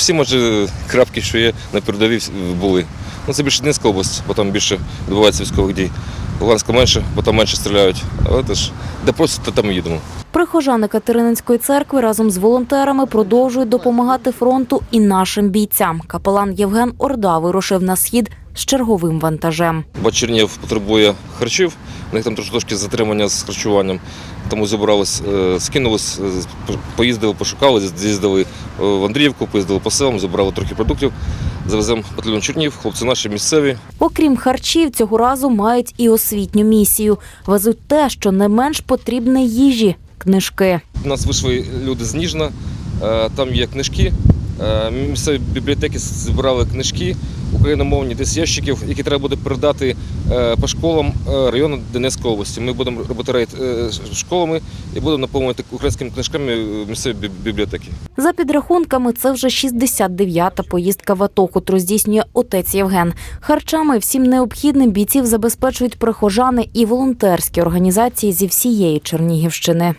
Всі може крапки, що є на передовій, були. Ну, це більше Донецька область, бо там більше відбувається військових дій. Луганська менше, бо там менше стріляють. Але теж де просто то там їдемо. Прихожани Катерининської церкви разом з волонтерами продовжують допомагати фронту і нашим бійцям. Капелан Євген Орда вирушив на схід з черговим вантажем. Бо Чернігів потребує харчів, у них там трошки затримання з харчуванням. Тому зібрались, е, скинулись, е, поїздили, пошукали, з'їздили е, в Андріївку, поїздили по селам, забрали трохи продуктів, завеземо батальйон Чернігів, хлопці наші місцеві. Окрім харчів, цього разу мають і освітню місію. Везуть те, що не менш потрібне їжі книжки. У нас вийшли люди з Ніжна, там є книжки. Місцеві бібліотеки збирали книжки україномовні, десь ящиків, які треба буде передати е, по школам е, району Донецької області. Ми будемо робити рейд е, школами і будемо наповнювати українськими книжками місцеві бі- бібліотеки. За підрахунками, це вже 69-та поїздка в АТО, котру здійснює отець Євген. Харчами всім необхідним бійців забезпечують прихожани і волонтерські організації зі всієї Чернігівщини.